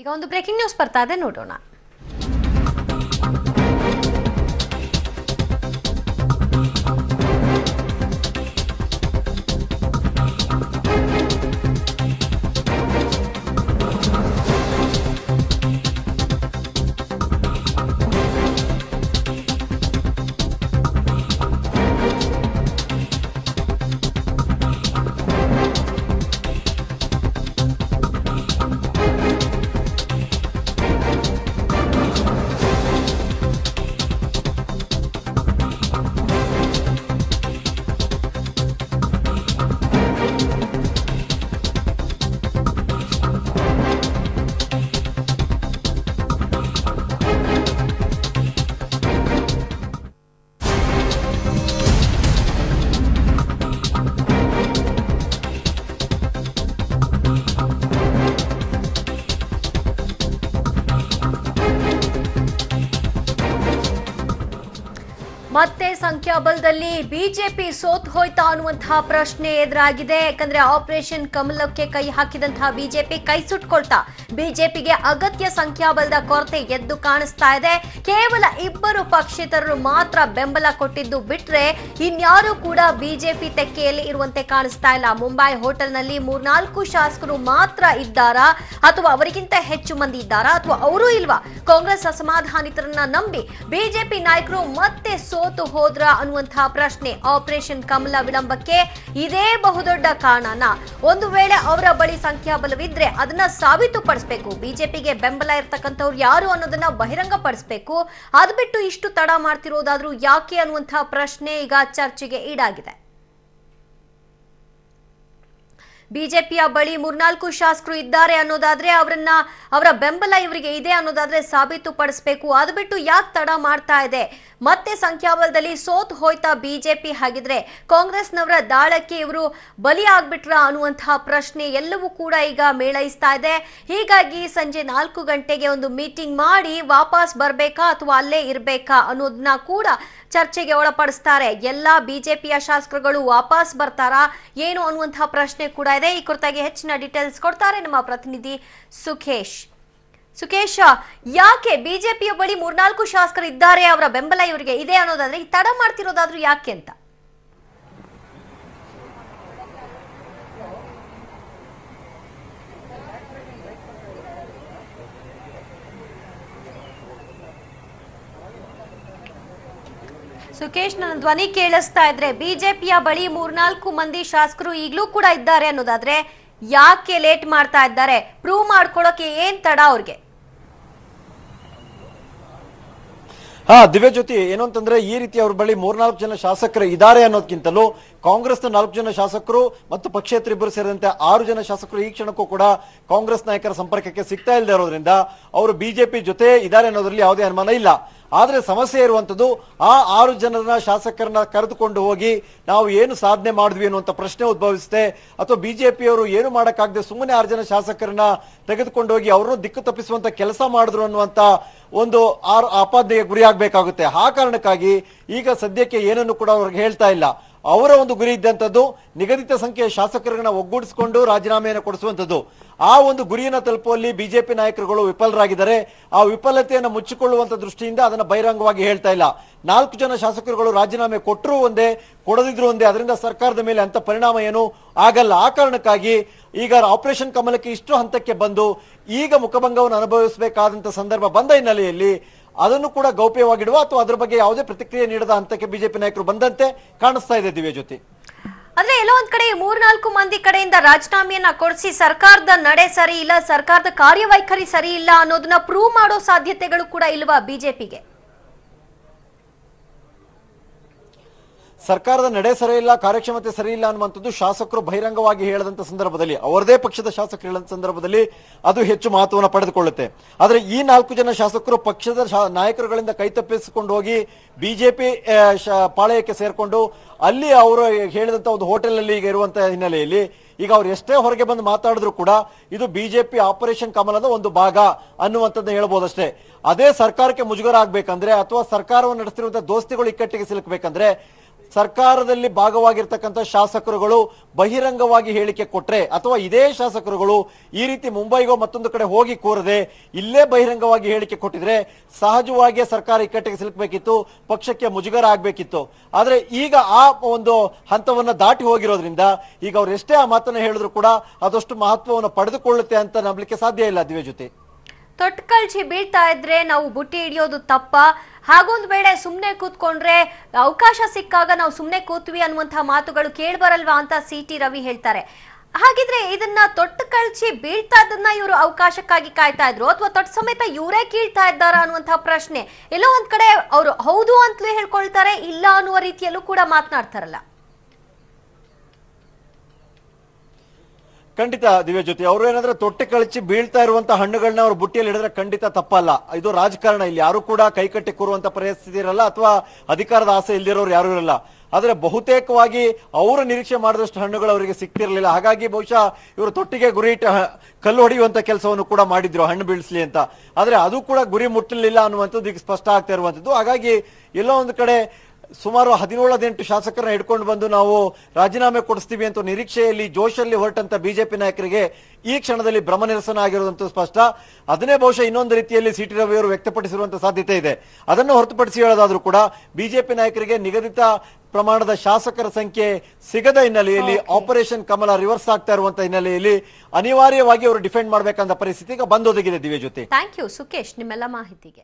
ಈಗ ಒಂದು breaking news ಬರ್ತಾ ಇದೆ ನೋಡೋಣ. ಮತ್ತೆ ಸಂಖ್ಯಾಬಲದಲ್ಲಿ ಬಿಜೆಪಿ ಸೋತ್ ಹೋಯ್ತಾ ಅನ್ನುವಂತಹ ಪ್ರಶ್ನೆ ಎದುರಾಗಿದೆ. ಯಾಕಂದ್ರೆ ಆಪರೇಷನ್ ಕಮಲಕ್ಕೆ ಕೈ ಹಾಕಿದಂತಹ ಬಿಜೆಪಿ ಕೈ ಸುಟ್ಕೊಳ್ತಾ ಬಿಜೆಪಿಗೆ ಅಗತ್ಯ ಸಂಖ್ಯಾಬಲದ ಕೊರತೆ ಎದ್ದು ಕಾಣಿಸ್ತಾ ಇದೆ. ಕೇವಲ ಇಬ್ಬರು ಪಕ್ಷೇತರರು ಮಾತ್ರ ಬೆಂಬಲ ಕೊಟ್ಟಿದ್ದು ಬಿಟ್ರೆ ಇನ್ಯಾರು ಕೂಡ ಬಿಜೆಪಿ ತೆಕ್ಕೆಯಲ್ಲಿ ಇರುವಂತೆ ಕಾಣಿಸ್ತಾ ಇಲ್ಲ. ಮುಂಬೈ ಹೋಟೆಲ್ನಲ್ಲಿ ಮೂರ್ನಾಲ್ಕು ಶಾಸಕರು ಮಾತ್ರ ಇದ್ದಾರಾ ಅಥವಾ ಅವರಿಗಿಂತ ಹೆಚ್ಚು ಮಂದಿ ಇದ್ದಾರಾ ಅಥವಾ ಅವರೂ ಇಲ್ವಾ? ಕಾಂಗ್ರೆಸ್ ಅಸಮಾಧಾನಿತರನ್ನ ನಂಬಿ ಬಿಜೆಪಿ ನಾಯಕರು ಮತ್ತೆ ಸೋತು ಹೋದ್ರ ಅನ್ನುವಂತಹ ಪ್ರಶ್ನೆ ಆಪರೇಷನ್ ಕಮಲ ವಿಳಂಬಕ್ಕೆ ಇದೇ ಬಹುದೊಡ್ಡ ಕಾರಣನ. ಒಂದು ವೇಳೆ ಅವರ ಬಳಿ ಸಂಖ್ಯಾಬಲವಿದ್ರೆ ಅದನ್ನ ಸಾಬೀತುಪಡಿಸಬೇಕು. ಬಿಜೆಪಿಗೆ ಬೆಂಬಲ ಇರತಕ್ಕಂಥವ್ರು ಯಾರು ಅನ್ನೋದನ್ನ ಬಹಿರಂಗಪಡಿಸಬೇಕು. ಅದ್ ಬಿಟ್ಟು ಇಷ್ಟು ತಡ ಮಾಡ್ತಿರೋದಾದ್ರೂ ಯಾಕೆ ಅನ್ನುವಂತಹ ಪ್ರಶ್ನೆ ಈಗ ಚರ್ಚೆಗೆ ಈಡಾಗಿದೆ. ಬಿಜೆಪಿಯ ಬಳಿ ಮೂರ್ನಾಲ್ಕು ಶಾಸಕರು ಇದ್ದಾರೆ ಅನ್ನೋದಾದ್ರೆ ಅವರನ್ನ ಅವರ ಬೆಂಬಲ ಇವರಿಗೆ ಇದೆ ಅನ್ನೋದಾದ್ರೆ ಸಾಬೀತುಪಡಿಸಬೇಕು. ಅದು ಬಿಟ್ಟು ಯಾಕೆ ತಡ ಮಾಡ್ತಾ ಇದೆ? ಮತ್ತೆ ಸಂಖ್ಯಾಬಲದಲ್ಲಿ ಸೋತ್ ಹೋಯ್ತಾ ಬಿಜೆಪಿ. ಹಾಗಿದ್ರೆ ಕಾಂಗ್ರೆಸ್ನವರ ದಾಳಕ್ಕೆ ಇವರು ಬಲಿ ಆಗ್ಬಿಟ್ರ ಅನ್ನುವಂತಹ ಪ್ರಶ್ನೆ ಎಲ್ಲವೂ ಕೂಡ ಈಗ ಮೇಳೈಸ್ತಾ ಇದೆ. ಹೀಗಾಗಿ ಸಂಜೆ ನಾಲ್ಕು ಗಂಟೆಗೆ ಒಂದು ಮೀಟಿಂಗ್ ಮಾಡಿ ವಾಪಸ್ ಬರಬೇಕಾ ಅಥವಾ ಅಲ್ಲೇ ಇರಬೇಕಾ ಅನ್ನೋದನ್ನ ಕೂಡ ಚರ್ಚೆಗೆ ಒಳಪಡಿಸ್ತಾರೆ. ಎಲ್ಲಾ ಬಿಜೆಪಿಯ ಶಾಸಕರುಗಳು ವಾಪಸ್ ಬರ್ತಾರಾ ಏನು ಅನ್ನುವಂತಹ ಪ್ರಶ್ನೆ ಕೂಡ ಇದೆ. ಈ ಕುರಿತಾಗಿ ಹೆಚ್ಚಿನ ಡೀಟೇಲ್ಸ್ ಕೊಡ್ತಾರೆ ನಮ್ಮ ಪ್ರತಿನಿಧಿ ಸುಖೇಶ್. ಸುಖೇಶ್, ಯಾಕೆ ಬಿಜೆಪಿಯ ಬಳಿ ಮೂರ್ನಾಲ್ಕು ಶಾಸಕರು ಇದ್ದಾರೆ? ಅವರ ಬೆಂಬಲ ಇವರಿಗೆ ಇದೆ ಅನ್ನೋದಾದ್ರೆ ತಡ ಮಾಡ್ತಿರೋದಾದ್ರೂ ಯಾಕೆ ಅಂತ? ಸುಖೇಶ್ ನನ್ನ ಧ್ವನಿ ಕೇಳಿಸ್ತಾ ಇದ್ರೆ ಬಿಜೆಪಿಯ ಬಳಿ ಮೂರ್ನಾಲ್ಕು ಮಂದಿ ಶಾಸಕರು ಈಗಲೂ ಕೂಡ ಇದ್ದಾರೆ ಅನ್ನೋದಾದ್ರೆ ಯಾಕೆ ಲೇಟ್ ಮಾಡ್ತಾ ಇದ್ದಾರೆ? ಪ್ರೂವ್ ಮಾಡ್ಕೊಳಕ್ಕೆ ಏನ್ ತಡ ಅವ್ರಿಗೆ? ಹಾ, ದಿವ್ಯ ಜ್ಯೋತಿ, ಏನು ಅಂತಂದ್ರೆ ಈ ರೀತಿ ಅವ್ರ ಬಳಿ ಮೂರ್ನಾಲ್ಕು ಜನ ಶಾಸಕರು ಇದ್ದಾರೆ ಅನ್ನೋದಕ್ಕಿಂತಲೂ ಕಾಂಗ್ರೆಸ್ನ ನಾಲ್ಕು ಜನ ಶಾಸಕರು ಮತ್ತು ಪಕ್ಷೇತರ ಇಬ್ಬರು ಸೇರಿದಂತೆ ಆರು ಜನ ಶಾಸಕರು ಈ ಕ್ಷಣಕ್ಕೂ ಕೂಡ ಕಾಂಗ್ರೆಸ್ ನಾಯಕರ ಸಂಪರ್ಕಕ್ಕೆ ಸಿಗ್ತಾ ಇಲ್ಲದೆ ಇರೋದ್ರಿಂದ ಅವರು ಬಿಜೆಪಿ ಜೊತೆ ಇದ್ದಾರೆ ಅನ್ನೋದ್ರಲ್ಲಿ ಯಾವುದೇ ಅನುಮಾನ ಇಲ್ಲ. ಆದ್ರೆ ಸಮಸ್ಯೆ ಇರುವಂಥದ್ದು ಆ ಆರು ಜನರನ್ನ ಶಾಸಕರನ್ನ ಕರೆದುಕೊಂಡು ಹೋಗಿ ನಾವು ಏನು ಸಾಧನೆ ಮಾಡಿದ್ವಿ ಅನ್ನುವಂಥ ಪ್ರಶ್ನೆ ಉದ್ಭವಿಸುತ್ತೆ. ಅಥವಾ ಬಿಜೆಪಿಯವರು ಏನು ಮಾಡೋಕ್ಕಾಗದೆ ಸುಮ್ಮನೆ ಆರು ಜನ ಶಾಸಕರನ್ನ ತೆಗೆದುಕೊಂಡು ಹೋಗಿ ಅವರನ್ನು ದಿಕ್ಕು ತಪ್ಪಿಸುವಂತ ಕೆಲಸ ಮಾಡಿದ್ರು ಅನ್ನುವಂತ ಒಂದು ಆರು ಆಪಾದನೆಗೆ ಗುರಿಯಾಗಬೇಕಾಗುತ್ತೆ. ಆ ಕಾರಣಕ್ಕಾಗಿ ಈಗ ಸದ್ಯಕ್ಕೆ ಏನನ್ನು ಕೂಡ ಅವ್ರಿಗೆ ಹೇಳ್ತಾ ಇಲ್ಲ. ಅವರ ಒಂದು ಗುರಿ ಇದ್ದಂಥದ್ದು ನಿಗದಿತ ಸಂಖ್ಯೆಯ ಶಾಸಕರನ್ನ ಒಗ್ಗೂಡಿಸಿಕೊಂಡು ರಾಜೀನಾಮೆಯನ್ನು ಕೊಡಿಸುವಂಥದ್ದು. ಆ ಒಂದು ಗುರಿಯನ್ನು ತಲುಪುವಲ್ಲಿ ಬಿಜೆಪಿ ನಾಯಕರುಗಳು ವಿಫಲರಾಗಿದ್ದಾರೆ. ಆ ವಿಫಲತೆಯನ್ನು ಮುಚ್ಚಿಕೊಳ್ಳುವಂತ ದೃಷ್ಟಿಯಿಂದ ಅದನ್ನು ಬಹಿರಂಗವಾಗಿ ಹೇಳ್ತಾ ಇಲ್ಲ. ನಾಲ್ಕು ಜನ ಶಾಸಕರುಗಳು ರಾಜೀನಾಮೆ ಕೊಟ್ಟರು ಒಂದೇ, ಕೊಡದಿದ್ರು ಒಂದೇ. ಅದರಿಂದ ಸರ್ಕಾರದ ಮೇಲೆ ಅಂತ ಪರಿಣಾಮ ಏನು ಆಗಲ್ಲ. ಆ ಕಾರಣಕ್ಕಾಗಿ ಈಗ ಆಪರೇಷನ್ ಕಮಲಕ್ಕೆ ಇಷ್ಟು ಹಂತಕ್ಕೆ ಬಂದು ಈಗ ಮುಖಭಂಗವನ್ನು ಅನುಭವಿಸಬೇಕಾದಂತ ಸಂದರ್ಭ ಬಂದ ಹಿನ್ನೆಲೆಯಲ್ಲಿ ಅದನ್ನು ಕೂಡ ಗೌಪ್ಯವಾಗಿಡುವ ಅಥವಾ ಅದರ ಬಗ್ಗೆ ಯಾವುದೇ ಪ್ರತಿಕ್ರಿಯೆ ನೀಡದ ಹಂತಕ್ಕೆ ಬಿಜೆಪಿ ನಾಯಕರು ಬಂದಂತೆ ಕಾಣಿಸ್ತಾ ಇದೆ ದಿವ್ಯ ಜ್ಯೋತಿ. ಅಂದ್ರೆ ಎಲ್ಲೋ ಒಂದ್ ಕಡೆ ಮೂರ್ನಾಲ್ಕು ಮಂದಿ ಕಡೆಯಿಂದ ರಾಜೀನಾಮೆಯನ್ನ ಕೊಡಿಸಿ ಸರ್ಕಾರದ ನಡೆ ಸರಿ ಇಲ್ಲ, ಸರ್ಕಾರದ ಕಾರ್ಯವೈಖರಿ ಸರಿ ಇಲ್ಲ ಅನ್ನೋದನ್ನ ಪ್ರೂವ್ ಮಾಡೋ ಸಾಧ್ಯತೆಗಳು ಕೂಡ ಇಲ್ವಾ ಬಿಜೆಪಿಗೆ? ಸರ್ಕಾರದ ನಡೆ ಸರಿ ಇಲ್ಲ, ಕಾರ್ಯಕ್ಷಮತೆ ಸರಿ ಇಲ್ಲ ಅನ್ನುವಂಥದ್ದು ಶಾಸಕರು ಬಹಿರಂಗವಾಗಿ ಹೇಳದಂತ ಸಂದರ್ಭದಲ್ಲಿ, ಅವರದೇ ಪಕ್ಷದ ಶಾಸಕರು ಹೇಳದ ಸಂದರ್ಭದಲ್ಲಿ ಅದು ಹೆಚ್ಚು ಮಹತ್ವವನ್ನು ಪಡೆದುಕೊಳ್ಳುತ್ತೆ. ಆದರೆ ಈ ನಾಲ್ಕು ಜನ ಶಾಸಕರು ಪಕ್ಷದ ನಾಯಕರುಗಳಿಂದ ಕೈತಪ್ಪಿಸಿಕೊಂಡು ಹೋಗಿ ಬಿಜೆಪಿ ಪಾಳಯಕ್ಕೆ ಸೇರಿಕೊಂಡು ಅಲ್ಲಿ ಅವರು ಹೇಳಿದಂತ ಒಂದು ಹೋಟೆಲ್ ಅಲ್ಲಿ ಈಗ ಇರುವಂತಹ ಹಿನ್ನೆಲೆಯಲ್ಲಿ ಈಗ ಅವ್ರು ಎಷ್ಟೇ ಹೊರಗೆ ಬಂದು ಮಾತಾಡಿದ್ರು ಕೂಡ ಇದು ಬಿಜೆಪಿ ಆಪರೇಷನ್ ಕಮಲದ ಒಂದು ಭಾಗ ಅನ್ನುವಂಥದ್ದು ಹೇಳ್ಬೋದಷ್ಟೇ. ಅದೇ ಸರ್ಕಾರಕ್ಕೆ ಮುಜುಗರ ಆಗ್ಬೇಕಂದ್ರೆ ಅಥವಾ ಸರ್ಕಾರವನ್ನು ನಡೆಸ್ತಿರುವಂತಹ ದೋಸ್ತಿಗಳು ಇಕ್ಕಟ್ಟಿಗೆ ಸಿಲುಕಬೇಕಂದ್ರೆ ಸರ್ಕಾರದಲ್ಲಿ ಭಾಗವಾಗಿರ್ತಕ್ಕಂಥ ಶಾಸಕರುಗಳು ಬಹಿರಂಗವಾಗಿ ಹೇಳಿಕೆ ಕೊಟ್ರೆ ಅಥವಾ ಇದೇ ಶಾಸಕರುಗಳು ಈ ರೀತಿ ಮುಂಬೈಗೋ ಮತ್ತೊಂದು ಕಡೆ ಹೋಗಿ ಕೋರದೆ ಇಲ್ಲೇ ಬಹಿರಂಗವಾಗಿ ಹೇಳಿಕೆ ಕೊಟ್ಟಿದ್ರೆ ಸಹಜವಾಗಿಯೇ ಸರ್ಕಾರ ಇಕ್ಕಟ್ಟಿಗೆ ಸಿಲುಕಬೇಕಿತ್ತು, ಪಕ್ಷಕ್ಕೆ ಮುಜುಗರ ಆಗಬೇಕಿತ್ತು. ಆದರೆ ಈಗ ಆ ಒಂದು ಹಂತವನ್ನ ದಾಟಿ ಹೋಗಿರೋದ್ರಿಂದ ಈಗ ಅವ್ರು ಎಷ್ಟೇ ಆ ಮಾತನ್ನ ಹೇಳಿದ್ರು ಕೂಡ ಅದಷ್ಟು ಮಹತ್ವವನ್ನು ಪಡೆದುಕೊಳ್ಳುತ್ತೆ ಅಂತ ನಂಬಲಿಕ್ಕೆ ಸಾಧ್ಯ ಇಲ್ಲ ದಿವ್ಯ ಜೊತೆ ತೊಟ್ಕಳ್ಚಿ ಬೀಳ್ತಾ ಇದ್ರೆ ನಾವು ಬುಟ್ಟಿ ಹಿಡಿಯೋದು ತಪ್ಪ. ಹಾಗೊಂದು ವೇಳೆ ಸುಮ್ಮನೆ ಕೂತ್ಕೊಂಡ್ರೆ ಅವಕಾಶ ಸಿಕ್ಕಾಗ ನಾವು ಸುಮ್ಮನೆ ಕೂತ್ವಿ ಅನ್ನುವಂಥ ಮಾತುಗಳು ಕೇಳ್ಬರಲ್ವಾ ಅಂತ ಸಿ ಟಿ ರವಿ ಹೇಳ್ತಾರೆ. ಹಾಗಿದ್ರೆ ಇದನ್ನ ತೊಟ್ಟು ಕಳ್ಚಿ ಬೀಳ್ತಾ ಇದನ್ನ ಇವರು ಅವಕಾಶಕ್ಕಾಗಿ ಕಾಯ್ತಾ ಇದ್ರು ಅಥವಾ ತೊಟ್ಟು ಸಮೇತ ಇವರೇ ಕೀಳ್ತಾ ಇದ್ದಾರ ಅನ್ನುವಂಥ ಪ್ರಶ್ನೆ ಎಲ್ಲೋ ಒಂದ್ ಕಡೆ ಅವರು ಹೌದು ಅಂತಲೂ ಹೇಳ್ಕೊಳ್ತಾರೆ, ಇಲ್ಲ ಅನ್ನುವ ರೀತಿಯಲ್ಲೂ ಕೂಡ ಮಾತನಾಡ್ತಾರಲ್ಲ. ಖಂಡಿತ ದಿವ್ಯ ಜ್ಯೋತಿ, ಅವರು ಏನಂದ್ರೆ ತೊಟ್ಟೆ ಕಳಚಿ ಬೀಳ್ತಾ ಇರುವಂತಹ ಹಣ್ಣುಗಳನ್ನ ಅವ್ರ ಬುಟ್ಟಿಯಲ್ಲಿ ಹಿಡಿದ್ರೆ ಖಂಡಿತ ತಪ್ಪಲ್ಲ. ಇದು ರಾಜಕಾರಣ, ಇಲ್ಲಿ ಯಾರು ಕೂಡ ಕೈಕಟ್ಟಿ ಕೂರುವಂತ ಪರಿಸ್ಥಿತಿ ಇರಲ್ಲ ಅಥವಾ ಅಧಿಕಾರದ ಆಸೆ ಇಲ್ದಿರೋರು ಯಾರು ಇರಲ್ಲ. ಆದ್ರೆ ಬಹುತೇಕವಾಗಿ ಅವರು ನಿರೀಕ್ಷೆ ಮಾಡಿದಷ್ಟು ಹಣ್ಣುಗಳು ಅವರಿಗೆ ಸಿಕ್ತಿರಲಿಲ್ಲ ಹಾಗಾಗಿ ಬಹುಶಃ ಇವರು ತೊಟ್ಟಿಗೆ ಗುರಿ ಇಟ್ಟು ಕಲ್ಲು ಹೊಡೆಯುವಂತ ಕೆಲಸವನ್ನು ಕೂಡ ಮಾಡಿದ್ರು, ಹಣ್ಣು ಬೀಳಿಸ್ಲಿ ಅಂತ. ಆದ್ರೆ ಅದು ಕೂಡ ಗುರಿ ಮುಟ್ಟಲಿಲ್ಲ ಅನ್ನುವಂಥದ್ದು ಈಗ ಸ್ಪಷ್ಟ ಆಗ್ತಾ ಇರುವಂತದ್ದು ಹಾಗಾಗಿ ಎಲ್ಲೋ ಒಂದು ಕಡೆ ಸುಮಾರು ಹದಿನೇಳು ಹದಿನೆಂಟು ಶಾಸಕರನ್ನ ಹಿಡ್ಕೊಂಡು ಬಂದು ನಾವು ರಾಜೀನಾಮೆ ಕೊಡಿಸ್ತೀವಿ ಅಂತ ನಿರೀಕ್ಷೆಯಲ್ಲಿ ಜೋಶಲ್ಲಿ ಹೊರಟಂತ ಬಿಜೆಪಿ ನಾಯಕರಿಗೆ ಈ ಕ್ಷಣದಲ್ಲಿ ಭ್ರಮ ನಿರಸನ ಆಗಿರುವಂತ ಸ್ಪಷ್ಟ. ಅದನ್ನೇ ಬಹುಶಃ ಇನ್ನೊಂದು ರೀತಿಯಲ್ಲಿ ಸಿಟಿ ರವಿ ಅವರು ವ್ಯಕ್ತಪಡಿಸಿರುವಂತಹ ಸಾಧ್ಯತೆ ಇದೆ. ಅದನ್ನು ಹೊರತುಪಡಿಸಿ ಹೇಳೋದಾದ್ರೂ ಕೂಡ ಬಿಜೆಪಿ ನಾಯಕರಿಗೆ ನಿಗದಿತ ಪ್ರಮಾಣದ ಶಾಸಕರ ಸಂಖ್ಯೆ ಸಿಗದ ಹಿನ್ನೆಲೆಯಲ್ಲಿ ಆಪರೇಷನ್ ಕಮಲ ರಿವರ್ಸ್ ಆಗ್ತಾ ಇರುವಂತ ಹಿನ್ನೆಲೆಯಲ್ಲಿ ಅನಿವಾರ್ಯವಾಗಿ ಅವರು ಡಿಫೆಂಡ್ ಮಾಡಬೇಕಂತ ಪರಿಸ್ಥಿತಿ ಈಗ ಬಂದೊದಗಿದೆ ದಿವ್ಯ ಜೊತೆ ಥ್ಯಾಂಕ್ ಯು ಸುಕೇಶ್ ನಿಮ್ಮೆಲ್ಲ ಮಾಹಿತಿಗೆ.